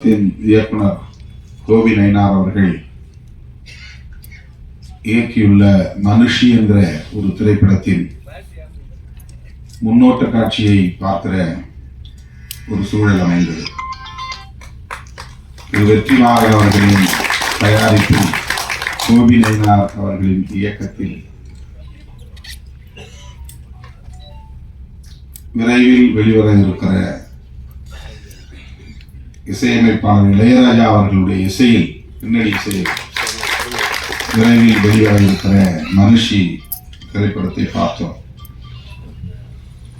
இயக்குனர் கோவி நயினார் அவர்கள் இயக்கியுள்ள மனுஷி என்ற ஒரு திரைப்படத்தின் முன்னோட்ட காட்சியை பார்க்கிற ஒரு சூழல் அமைந்தது. இது வெற்றிமாறன் அவர்களின் தயாரிப்பில் கோபி நயினார் அவர்களின் இயக்கத்தில் விரைவில் வெளிவர இருக்கிற இசையமைப்பாளர் இளையராஜா அவர்களுடைய இசையில் பின்னணி இசையில் விரைவில் வெளியாக இருக்கிற மனுஷி திரைப்படத்தை பார்த்தோம்.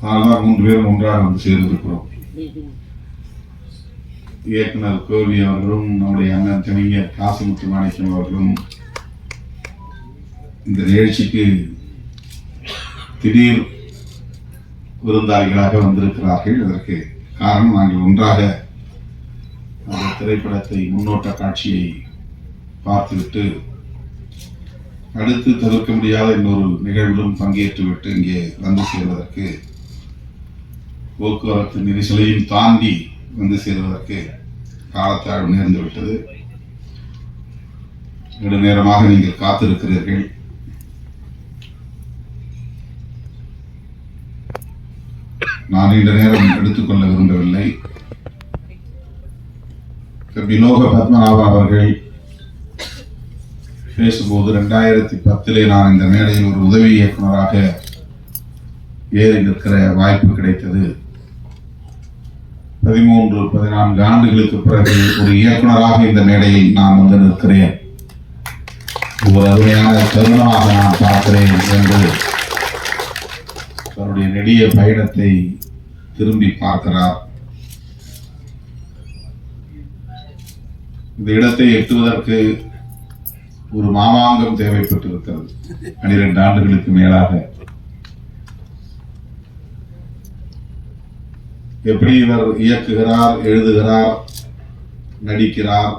அதனால்தான் மூன்று பேரும் ஒன்றாக வந்து சேர்ந்திருக்கிறோம். இயக்குனர் கோவி அவர்களும் நம்முடைய அண்ணன் கவிஞர் காசிமுத்து மாணிக்கம் அவர்களும் இந்த நிகழ்ச்சிக்கு திடீர் விருந்தாளிகளாக வந்திருக்கிறார்கள். இதற்கு காரணம் நாங்கள் ஒன்றாக திரைப்படத்தை முன்னோட்ட காட்சியை பார்த்துவிட்டு அடுத்து தவிர்க்க முடியாத இன்னொரு நிகழ்விலும் பங்கேற்றுவிட்டு இங்கே வந்து சேர்வதற்கு போக்குவரத்து நெரிசலையும் தாண்டி வந்து சேர்வதற்கு காலத்தாழ்வு நேர்ந்துவிட்டது விட்டது. நேரமாக நீங்கள் காத்திருக்கிறீர்கள். நான் நீண்ட நேரம் எடுத்துக்கொள்ள விரும்பவில்லை. தம்பி லோக பத்மநாபா அவர்கள் பேசும்போது ரெண்டாயிரத்தி பத்திலே நான் இந்த மேடையில் ஒரு உதவி இயக்குனராக ஏறி நிற்கிற வாய்ப்பு கிடைத்தது. பதிமூன்று பதினான்கு ஆண்டுகளுக்கு பிறகு ஒரு இயக்குனராக இந்த மேடையில் நான் வந்து நிற்கிறேன். ஒரு அருமையான தருணமாக நான் பார்க்கிறேன் என்று தன்னுடைய நெடிய பயணத்தை திரும்பி பார்க்கிறார். இந்த இடத்தை எட்டுவதற்கு ஒரு மாமாங்கம் தேவைப்பட்டிருக்கிறது. பனிரெண்டு ஆண்டுகளுக்கு மேலாக. எப்படி இவர் இயக்குகிறார் எழுதுகிறார் நடிக்கிறார்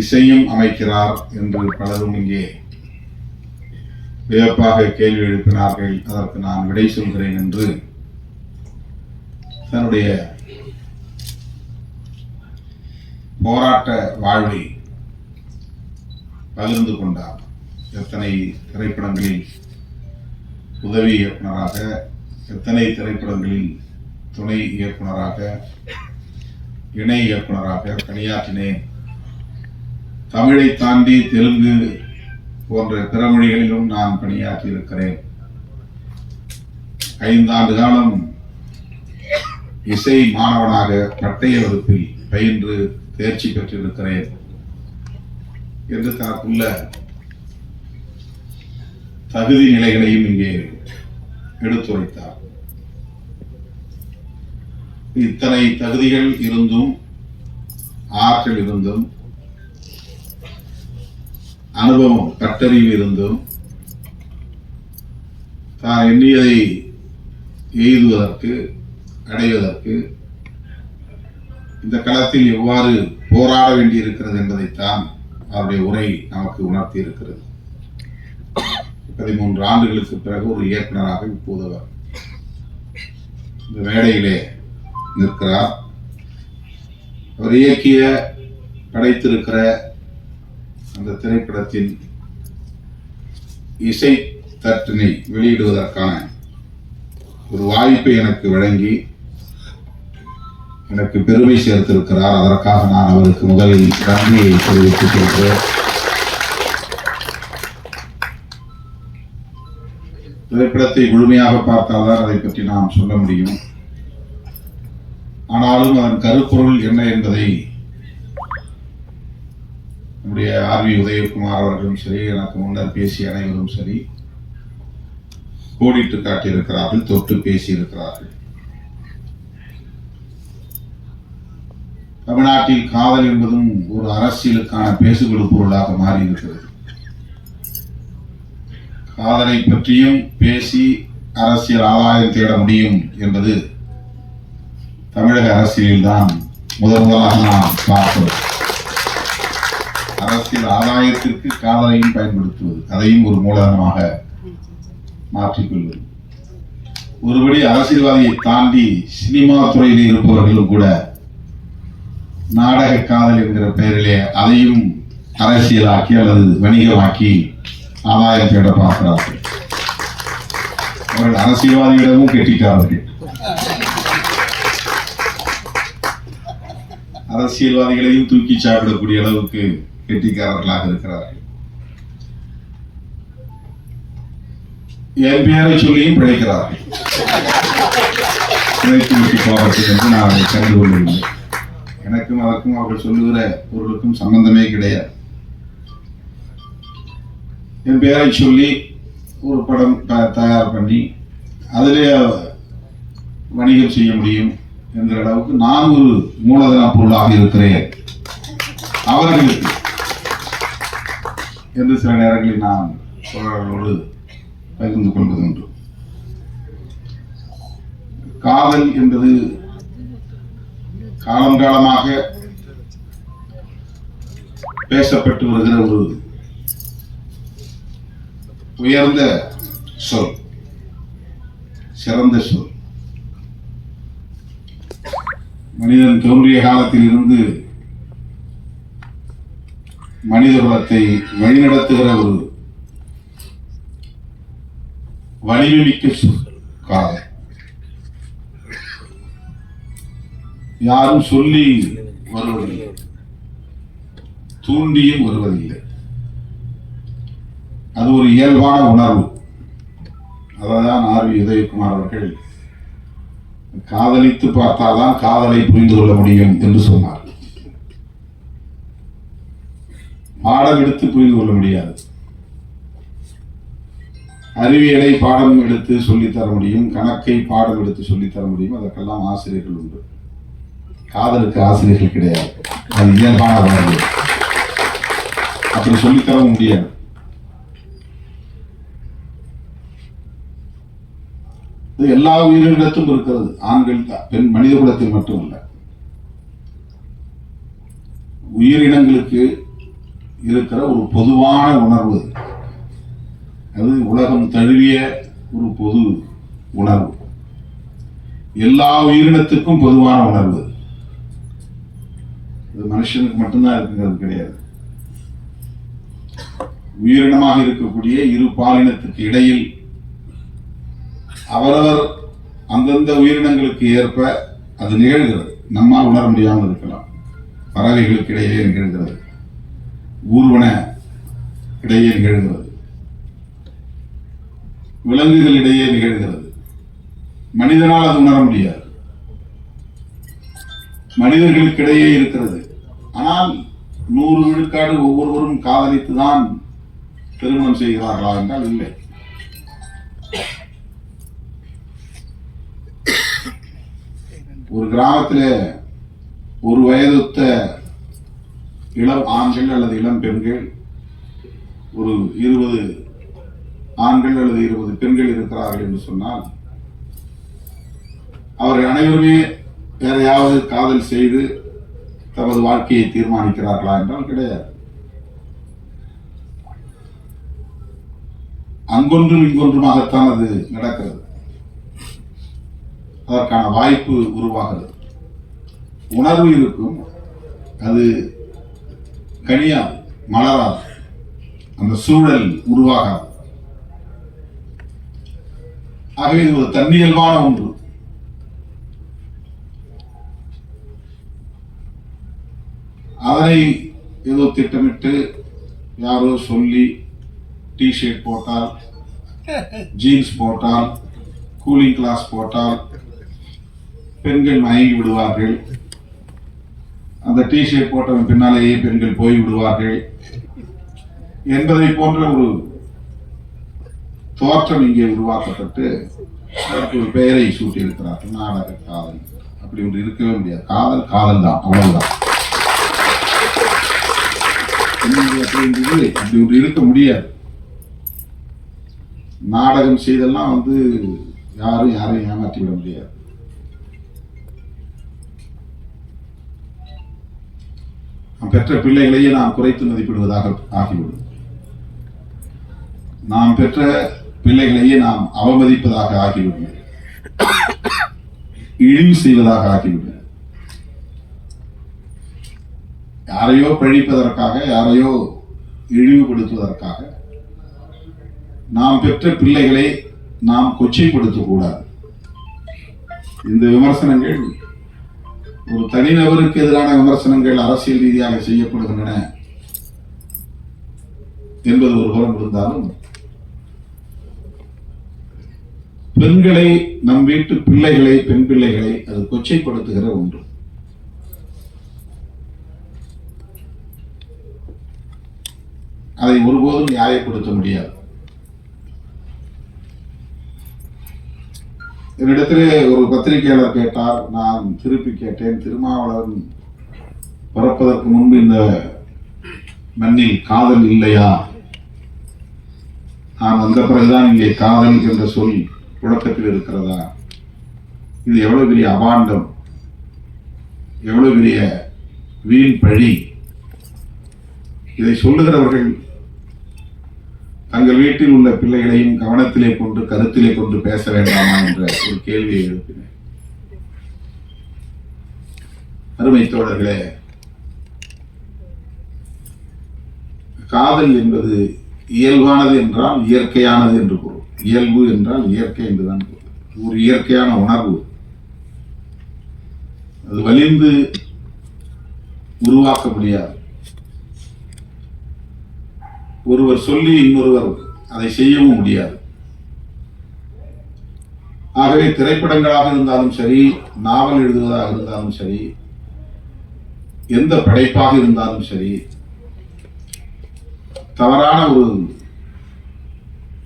இசையும் அமைக்கிறார் என்று பலரும் இங்கே வியப்பாக கேள்வி எழுப்பினார்கள். அதற்கு நான் விடை சொல்கிறேன் என்று தன்னுடைய போராட்ட வாழ்வை பகிர்ந்து கொண்டார். எத்தனை திரைப்படங்களில் உதவி இயக்குனராக எத்தனை திரைப்படங்களில் துணை இயக்குனராக இணை இயக்குனராக பணியாற்றினேன். தமிழை தாண்டி தெலுங்கு போன்ற பிற மொழிகளிலும் நான் பணியாற்றியிருக்கிறேன். ஐந்தாண்டு காலம் இசை மாணவனாக பட்டய வகுப்பில் பயின்று தேர்ச்சி பெற்றிருக்கிறேன் என்று தனக்குள்ள தகுதி நிலைகளையும் இங்கே எடுத்துரைத்தார். இத்தனை தகுதிகள் இருந்தும் ஆற்றல் இருந்தும் அனுபவம் கட்டறிவு இருந்தும் தான் எண்ணியதை எய்துவதற்கு அடைவதற்கு இந்த களத்தில் எவ்வாறு போராட வேண்டியிருக்கிறது என்பதைத்தான் அவருடைய உரை நமக்கு உணர்த்தி இருக்கிறது பதிமூன்று ஆண்டுகளுக்கு பிறகு ஒரு இயக்குனராக இப்போது அவர் இந்த மேடையிலே நிற்கிறார். அவர் இயக்கிய படைத்திருக்கிற அந்த திரைப்படத்தின் இசை தட்டினை வெளியிடுவதற்கான ஒரு வாய்ப்பை எனக்கு வழங்கி எனக்கு பெருமை சேர்த்திருக்கிறார். அதற்காக நான் அவருக்கு முதலில் நன்றியை தெரிவித்துக் கொள்கிறேன் திரைப்படத்தை முழுமையாக பார்த்தால்தான் அதை பற்றி நாம் சொல்ல முடியும். ஆனாலும் அதன் கருப்பொருள் என்ன என்பதை நம்முடைய ஆர் வி உதயகுமார் அவர்களும் சரி எனக்கு முன்னர் பேசிய அனைவரும் சரி கோடிட்டு காட்டியிருக்கிறார்கள் தொட்டு பேசியிருக்கிறார்கள். தமிழ்நாட்டில் காதல் என்பதும் ஒரு அரசியலுக்கான பேசுபடு பொருளாக மாறியிருக்கிறது. காதலை பற்றியும் பேசி அரசியல் ஆதாயம் தேட முடியும் என்பது தமிழக அரசியலில் தான் முதன் முதலாக நாம் பார்க்கிறோம். அரசியல் ஆதாயத்திற்கு காதலையும் பயன்படுத்துவது அதையும் ஒரு மூலதனமாக மாற்றிக்கொள்வது. ஒருபடி அரசியல்வாதியை தாண்டி சினிமா துறையில் இருப்பவர்களும் கூட நாடக காதல் என்கிற பெயரிலே அதையும் அரசியலாக்கி அல்லது வணிகமாக்கி ஆதாயம் தேட பார்க்கிறார்கள். அவர்கள் அரசியல்வாதிகளிடமும் கெட்டிக்காரர்கள் அரசியல்வாதிகளையும் தூக்கி சாப்பிடக்கூடிய அளவுக்கு கெட்டிக்காரர்களாக இருக்கிறார்கள். என் பெயரை சொல்லியும் பிழைக்கிறார்கள். பிழைத்து விட்டு போவதற்கு என்று நான் அதை கண்டு கொள்ளவில்லை எனக்கும் அதற்கும் அவர்கள் சொல்லுகிற பொருளுக்கும் சம்பந்தமே கிடையாது. என் பெயரை சொல்லி ஒரு படம் த- தயார் பண்ணி அதிலே வணிகம் செய்ய முடியும் என்கிற அளவுக்கு நான் ஒரு மூலதன பொருளாக இருக்கிறேன். அவர்களுக்கு என்று சில நேரங்களில் நான் தோழர்களோடு பகிர்ந்து கொள்வது உண்டு. காதல் என்பது காலங்காலமாக பேசப்பட்டு வருகிற ஒரு உயர்ந்த சொல் சிறந்த சொல். மனிதன் தோன்றிய காலத்தில் இருந்து மனித குலத்தை வழிநடத்துகிற ஒரு வலிமைமிக்க சொல் காலம் யாரும் சொல்லி வருவதில்லை. தூண்டியும் வருவதில்லை. அது ஒரு இயல்பான உணர்வு. அதான் ஆர் உதயகுமார் அவர்கள் காதலித்து பார்த்தால்தான் காதலை புரிந்து கொள்ள முடியும் என்று சொன்னார். பாடம் எடுத்து புரிந்து கொள்ள முடியாது. அறிவியலை பாடம் எடுத்து சொல்லித் தர முடியும் கணக்கை பாடம் எடுத்து சொல்லித் தர முடியும் அதற்கெல்லாம் ஆசிரியர்கள் உண்டு. காதலுக்கு ஆசிரியர்கள் கிடையாது. அது இயல்பான உணர்வு. அப்படி சொல்லித் முடியாது. இது எல்லா உயிரினத்தும் இருக்கிறது. ஆண்கள் பெண் மனித குலத்தில் மட்டுமல்ல. உயிரினங்களுக்கு இருக்கிற ஒரு பொதுவான உணர்வு. அது உலகம் தழுவிய ஒரு பொது உணர்வு. எல்லா உயிரினத்துக்கும் பொதுவான உணர்வு. அது மனுஷனுக்கு மட்டும்தான் இருக்குங்கிறது கிடையாது. உயிரினமாக இருக்கக்கூடிய இரு பாலினத்துக்கு இடையில் அவரவர் அந்தந்த உயிரினங்களுக்கு ஏற்ப அது நிகழ்கிறது. நம்மால் உணர முடியாமல் இருக்கலாம். பறவைகளுக்கு இடையே நிகழ்கிறது. ஊர்வன இடையே நிகழ்கிறது. விலங்குகள் இடையே நிகழ்கிறது. மனிதனால் அது உணர முடியாது. மனிதர்களுக்கிடையே இருக்கிறது. ஆனால் நூறு விழுக்காடு ஒவ்வொருவரும் காதலித்துதான் திருமணம் செய்கிறார்களா என்றால் இல்லை. ஒரு கிராமத்தில் ஒரு வயதுத்த இளம் ஆண்கள் அல்லது இளம் பெண்கள் ஒரு இருபது ஆண்கள் அல்லது இருபது பெண்கள் இருக்கிறார்கள் என்று சொன்னால் அவர்கள் அனைவருமே வேறையாவது காதல் செய்து தமது வாழ்க்கையை தீர்மானிக்கிறார்களா என்றால் கிடையாது. அங்கொன்றும் இங்கொன்றுமாகத்தான் அது நடக்கிறது. அதற்கான வாய்ப்பு உருவாகிறது. உணர்வு இருக்கும். அது கனியாது மலராது. அந்த சூழல் உருவாகாது. ஆகவே இது ஒரு தன்னியல்பான ஒன்று. அதனை ஏதோ திட்டமிட்டு யாரோ சொல்லி டிஷர்ட் போட்டால் ஜீன்ஸ் போட்டால் கூலிங் கிளாஸ் போட்டால் பெண்கள் மயங்கி விடுவார்கள். அந்த டிஷர்ட் போட்டவன் பின்னாலேயே பெண்கள் போய் விடுவார்கள். என்பதை போன்ற ஒரு தோற்றம் இங்கே உருவாக்கப்பட்டு அதற்கு ஒரு பெயரை சூட்டியிருக்கிறார் நாடக காதல். அப்படி ஒன்று இருக்கவே முடியாது. காதல் காதல் தான் அவ்வளவுதான். இன்னைக்கு அப்படின்றது அப்படி ஒன்று இருக்க முடியாது. நாடகம் செய்தெல்லாம் வந்து யாரும் யாரையும் ஏமாற்றி விட முடியாது. நாம் பெற்ற பிள்ளைகளையே நாம் குறைத்து மதிப்பிடுவதாக ஆகிவிடும். நாம் பெற்ற பிள்ளைகளையே நாம் அவமதிப்பதாக ஆகிவிடும். இழிவு செய்வதாக ஆகிவிடும். யாரையோ பழிப்பதற்காக யாரையோ இழிவுபடுத்துவதற்காக நாம் பெற்ற பிள்ளைகளை நாம் கொச்சைப்படுத்தக்கூடாது. இந்த விமர்சனங்கள் ஒரு தனிநபருக்கு எதிரான விமர்சனங்கள் அரசியல் ரீதியாக செய்யப்படுகின்றன என்பது ஒரு புறம் இருந்தாலும் பெண்களை நம் வீட்டு பிள்ளைகளை பெண் பிள்ளைகளை அது கொச்சைப்படுத்துகிற ஒன்று. அதை ஒருபோதும் நியாயப்படுத்த முடியாது. என்னிடத்திலே ஒரு பத்திரிகையாளர் கேட்டார் நான் திருப்பி கேட்டேன். திருமாவளவன் பிறப்பதற்கு முன்பு இந்த மண்ணில் காதல் இல்லையா? நான் வந்த பிறகுதான் இங்கே காதல் என்ற சொல் புழக்கத்தில் இருக்கிறதா? இது எவ்வளவு பெரிய அபாண்டம் எவ்வளவு பெரிய வீண் பழி? இதை சொல்லுகிறவர்கள் தங்கள் வீட்டில் உள்ள பிள்ளைகளையும் கவனத்திலே கொண்டு கருத்திலே கொண்டு பேச வேண்டாமா என்ற ஒரு கேள்வியை எழுப்பினேன். அருமை தோழர்களே காதல் என்பது இயல்பானது என்றால் இயற்கையானது என்று பொருள். இயல்பு என்றால் இயற்கை என்றுதான் பொருள். ஒரு இயற்கையான உணர்வு. அது வலிந்து உருவாக்க முடியாது. ஒருவர் சொல்லி இன்னொருவர் அதை செய்யவும் முடியாது. ஆகவே திரைப்படங்களாக இருந்தாலும் சரி நாவல் எழுதுவதாக இருந்தாலும் சரி எந்த படைப்பாக இருந்தாலும் சரி தவறான ஒரு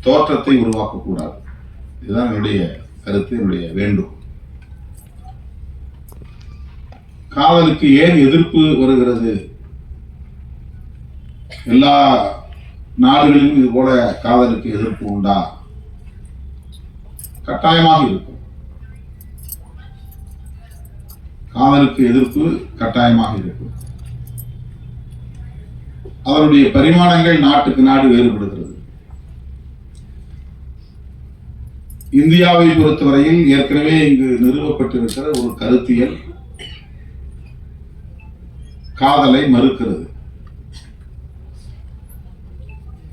தோற்றத்தை உருவாக்கக்கூடாது. இதுதான் என்னுடைய கருத்து என்னுடைய வேண்டும் காதலுக்கு ஏன் எதிர்ப்பு வருகிறது? எல்லா நாடுகளிலும் இது போல காதலுக்கு எதிர்ப்பு உண்டா? கட்டாயமாக இருக்கும். காதலுக்கு எதிர்ப்பு கட்டாயமாக இருக்கும். அதனுடைய பரிமாணங்கள் நாட்டுக்கு நாடு வேறுபடுகிறது. இந்தியாவை பொறுத்தவரையில் ஏற்கனவே இங்கு நிறுவப்பட்டிருக்கிற ஒரு கருத்தியல் காதலை மறுக்கிறது.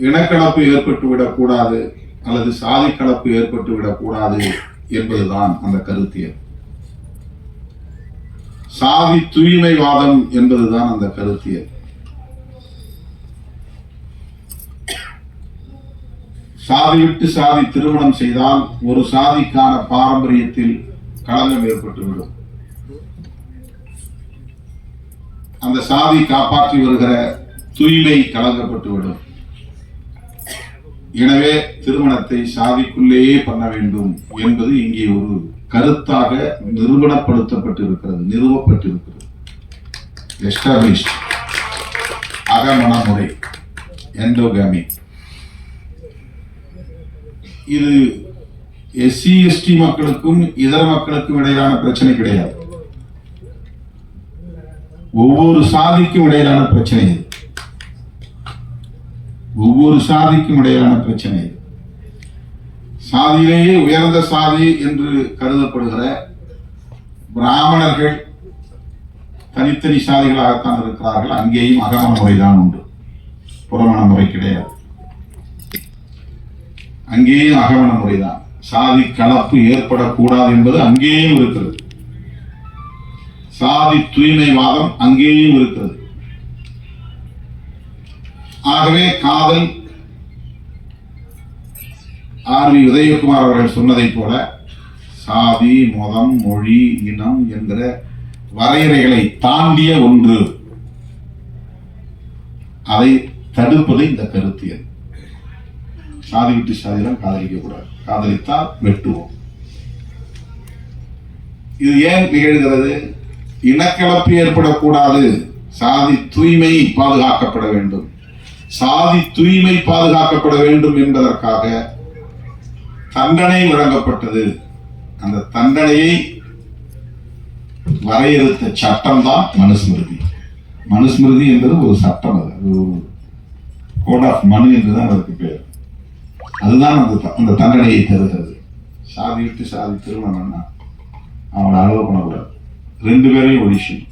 இனக்கலப்பு ஏற்பட்டு விடக்கூடாது அல்லது சாதி கலப்பு ஏற்பட்டு விடக்கூடாது என்பதுதான் அந்த கருத்தியல். சாதி தூய்மைவாதம் என்பதுதான் அந்த கருத்தியல். சாதியிட்டு சாதி திருமணம் செய்தால் ஒரு சாதிக்கான பாரம்பரியத்தில் களங்கம் ஏற்பட்டுவிடும். அந்த சாதி காப்பாற்றி வருகிற தூய்மை கலங்கப்பட்டுவிடும் எனவே திருமணத்தை சாதிக்குள்ளேயே பண்ண வேண்டும் என்பது இங்கே ஒரு கருத்தாக நிறுவனப்படுத்தப்பட்டிருக்கிறது நிறுவப்பட்டிருக்கிறது. எஸ்டாபிஷ்ட் அகமண முறை எண்டோகாமி இது எஸ்சி எஸ்டி மக்களுக்கும் இதர மக்களுக்கும் இடையிலான பிரச்சனை கிடையாது. ஒவ்வொரு சாதிக்கும் இடையிலான பிரச்சனை இது. ஒவ்வொரு சாதிக்கும் இடையிலான பிரச்சனை. சாதியிலேயே உயர்ந்த சாதி என்று கருதப்படுகிற பிராமணர்கள் தனித்தனி சாதிகளாகத்தான் இருக்கிறார்கள். அங்கேயும் அகமண முறைதான் உண்டு. புறமண முறை கிடையாது. அங்கேயும் அகமண முறைதான். சாதி கலப்பு ஏற்படக்கூடாது என்பது அங்கேயும் இருக்கிறது. சாதி தூய்மைவாதம் அங்கேயும் இருக்கிறது. ஆகவே காதல் ஆர் வி உதயகுமார் அவர்கள் சொன்னதைப் போல சாதி மதம் மொழி இனம் என்கிற வரையறைகளை தாண்டிய ஒன்று. அதை தடுப்பது இந்த கருத்தியல் சாதி விட்டு சாதிதான் காதலிக்க கூடாது. காதலித்தால் வெட்டுவோம். இது ஏன் நிகழ்கிறது? இனக்கலப்பு ஏற்படக்கூடாது. சாதி தூய்மை பாதுகாக்கப்பட வேண்டும். சாதி தூய்மை பாதுகாக்கப்பட வேண்டும் என்பதற்காக தண்டனை வழங்கப்பட்டது. அந்த தண்டனையை வரையறுத்த சட்டம் தான் மனுஸ்மிருதி. மனுஸ்மிருதி என்பது ஒரு சட்டம் அது. ஒரு கோட் ஆஃப் மனு என்றுதான் அதற்கு பேர். அதுதான் அந்த த- அந்த தண்டனையை தருகிறது. சாதி விட்டு சாதி திருமணம்னா அவங்கள அலோவ் பண்ணக்கூடாது. ரெண்டு பேரையும் ஒடிஷன்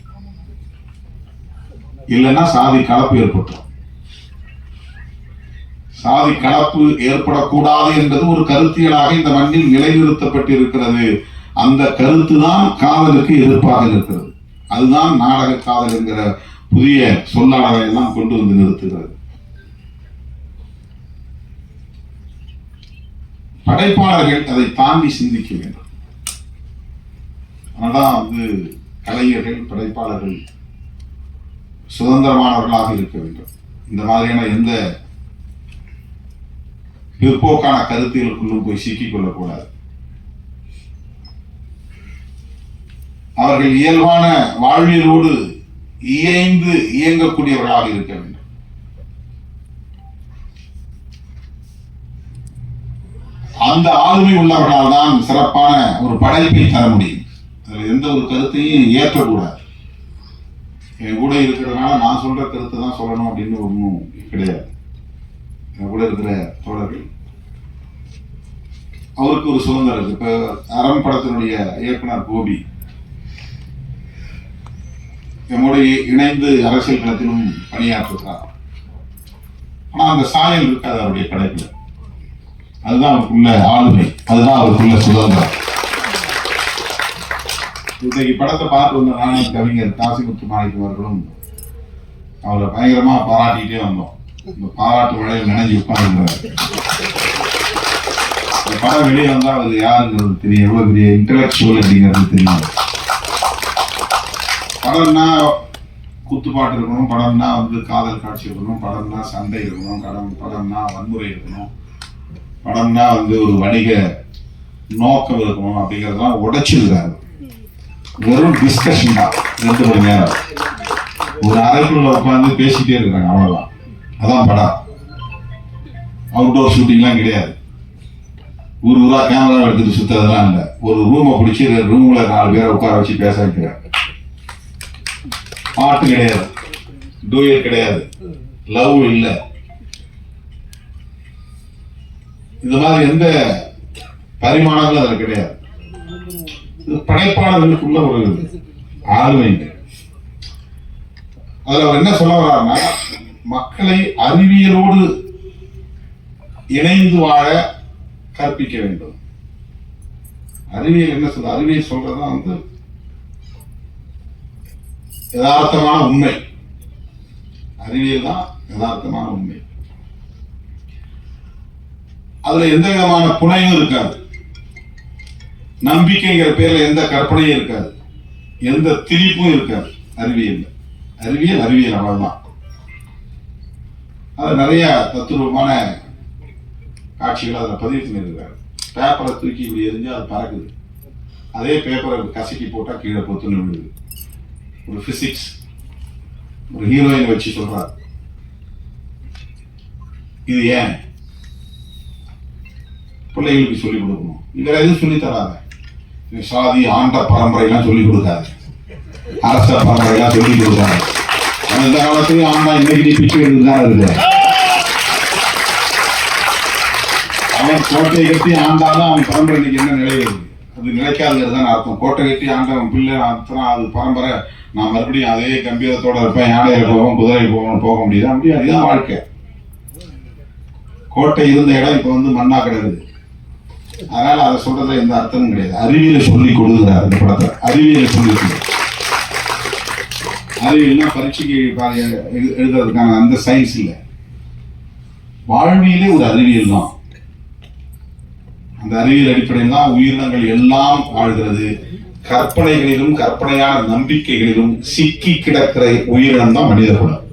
இல்லைன்னா சாதி கலப்பு ஏற்பட்டுரும். சாதி கலப்பு ஏற்படக்கூடாது என்பது ஒரு கருத்தியலாக இந்த மண்ணில் நிலைநிறுத்தப்பட்டிருக்கிறது. அந்த கருத்து தான் காதலுக்கு எதிர்ப்பாக இருக்கிறது அதுதான் நாடக காதல் என்கிற புதிய சொல்லாடலை எல்லாம் கொண்டு வந்து நிறுத்துகிறது. படைப்பாளர்கள் அதை தாண்டி சிந்திக்க வேண்டும். அதனால்தான் வந்து கலைஞர்கள் படைப்பாளர்கள் சுதந்திரமானவர்களாக இருக்க வேண்டும். இந்த மாதிரியான எந்த பிற்போக்கான கருத்துகளுக்குள்ளும் போய் சிக்கிக் கொள்ளக்கூடாது. அவர்கள் இயல்பான வாழ்வியலோடு இயைந்து இயங்கக்கூடியவர்களாக இருக்க வேண்டும். அந்த ஆளுமை உள்ளவர்களால் தான் சிறப்பான ஒரு படைப்பை தர முடியும். அதில் எந்த ஒரு கருத்தையும் ஏற்றக்கூடாது. என் கூட இருக்கிறதுனால நான் சொல்ற கருத்தை தான் சொல்லணும் அப்படின்னு ஒன்றும் கிடையாது. கூட இருக்கிற தோழர்கள். அவருக்கு ஒரு சுதந்திரம் இருக்கு. இப்ப அறம் படத்தினுடைய இயக்குனர் கோபி. நம்மோடு இணைந்து அரசியல் களத்திலும் பணியாற்றுகிறார். ஆனா அந்த சாயல் இருக்காது அவருடைய படைப்பில். அதுதான் அவருக்குள்ள ஆளுமை. அதுதான் அவருக்குள்ள சுதந்திரம். இன்றைக்கு படத்தை பார்த்து வந்த நானும் கவிஞர் காசிமுத்து மாணிக்கம் அவர்களும் அவரை பயங்கரமா பாராட்டிகிட்டே வந்தோம். இந்த பாராட்டு மழையில் நினைஞ்சு உட்கார்ந்துருந்தார் இந்த படம் வெளியே வந்தால் அது யாருங்கிறது தெரியும். எவ்வளோ பெரிய இன்டலெக்சுவல் அப்படிங்கிறது தெரியும். படம்னா குத்துப்பாட்டு இருக்கணும் படம்னா வந்து காதல் காட்சி இருக்கணும் படம்னா சண்டை இருக்கணும் படம் படம்னா வன்முறை இருக்கணும் படம்னா வந்து ஒரு வணிக நோக்கம் இருக்கணும் அப்படிங்கிறதெல்லாம் உடைச்சிருக்காரு வெறும் டிஸ்கஷன் தான் ரெண்டு மணி நேரம். ஒரு அறைக்குள்ள உட்காந்து பேசிட்டே இருக்காங்க அவ்வளவுதான். அதான் படம் அவுட்டோர் ஷூட்டிங்லாம் கிடையாது. ஊர் ஊரா கேமரா எடுத்துட்டு சுத்ததெல்லாம் இல்லை. ஒரு ரூமை பிடிச்சி ரூம்ல நாலு பேரை உட்கார வச்சு பேச வைக்கிறாங்க. பாட்டு கிடையாது. டூயல் கிடையாது. லவ் இல்லை. இந்த மாதிரி எந்த பரிமாணங்களும் அதுல கிடையாது. இது படைப்பாளர்களுக்குள்ள ஒரு ஆளுமை அதுல அவர் என்ன சொல்ல வர்றாருன்னா மக்களை அறிவியலோடு இணைந்து வாழ கற்பிக்க வேண்டும். அறிவியல் என்ன சொல்ற அறிவியல் சொல்றதுதான் வந்து யதார்த்தமான உண்மை. அறிவியல் தான் யதார்த்தமான உண்மை. அதுல எந்த விதமான புனையும் இருக்காது. நம்பிக்கைங்கிற பேர்ல எந்த கற்பனையும் இருக்காது. எந்த திணிப்பும் இருக்காது. அறிவியல் அறிவியல் அறிவியல் அவ்வளவுதான். அது நிறைய தத்துவமான காட்சிகள் அதில் பதிவு பண்ணியிருக்காரு பேப்பரை தூக்கி இப்படி எரிஞ்சு அது பறக்குது. அதே பேப்பரை கசக்கி போட்டால் கீழே பொத்துன்னு விழுது. ஒரு ஃபிசிக்ஸ் ஒரு ஹீரோயின் வச்சு சொல்கிறார் இது ஏன்? பிள்ளைகளுக்கு சொல்லிக் கொடுக்கணும். வேற எதுவும் சொல்லி தராத. சாதி ஆண்ட பரம்பரையெல்லாம் சொல்லிக் கொடுக்காது. அரச பரம்பரையெல்லாம் சொல்லிக் கொடுக்காது. அந்த காலத்துலயும் ஆண்டா இன்னைக்கு நீ பிச்சை இருக்கு அவன் கோட்டை கட்டி ஆண்டாலும் அவன் பரம்பரை இன்னைக்கு என்ன நிலை இருக்கு? அது நிலைக்காதுங்கிறது தான் அர்த்தம். கோட்டை கட்டி ஆண்டவன் பிள்ளை அர்த்தம் அது பரம்பரை. நான் மறுபடியும் அதே கம்பீரத்தோட இருப்பேன். யானையில் போவோம் குதிரையில் போவோம் போக முடியாது. அப்படி அதுதான் வாழ்க்கை. கோட்டை இருந்த இடம் இப்போ வந்து மண்ணா கிடக்குது. அதனால அதை சொல்றதுல எந்த அர்த்தமும் கிடையாது. அறிவியலை சொல்லி கொடுக்குறாரு இந்த படத்தை அறிவியலை சொல்லி கொடு. அறிவியல்னா பரீட்சைக்கு எழுதுறதுக்கான அந்த சயின்ஸ் இல்லை. வாழ்வியலே ஒரு அறிவியல் தான். அந்த அறிவியல் அடிப்படையில் தான் உயிரினங்கள் எல்லாம் வாழ்கிறது. கற்பனைகளிலும் கற்பனையான நம்பிக்கைகளிலும் சிக்கி கிடக்கிற உயிரினம் தான் மனித குலம்